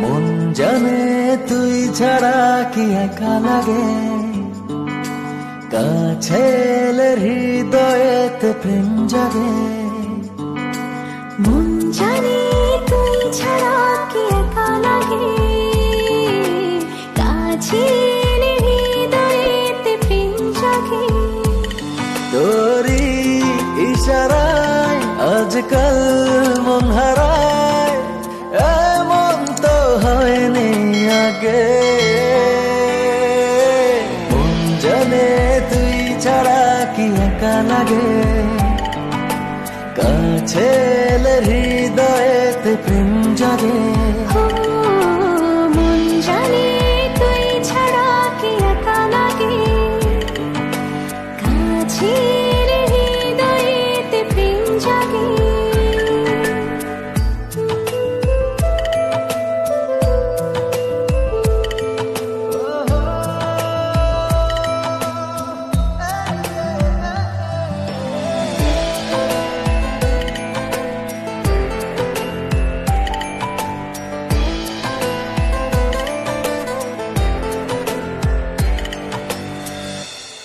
মন জানে তুই ছাড়া কি একা লাগে? কাছে হৃদয়েতে প্রেম জাগে। মন জানে তুই ছাড়া কি একা লাগে? কাছে এলে হৃদয়েতে প্রেম জাগে। তোরি ইশারায় আজকাল মন হারায় মন জানে তুই ছাড়া কি একা লাগে? কাছে হৃদয়েতে প্রেম জাগে। লাগে? কাছে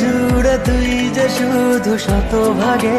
জুড়ে তুই যে শুধু শত ভাগে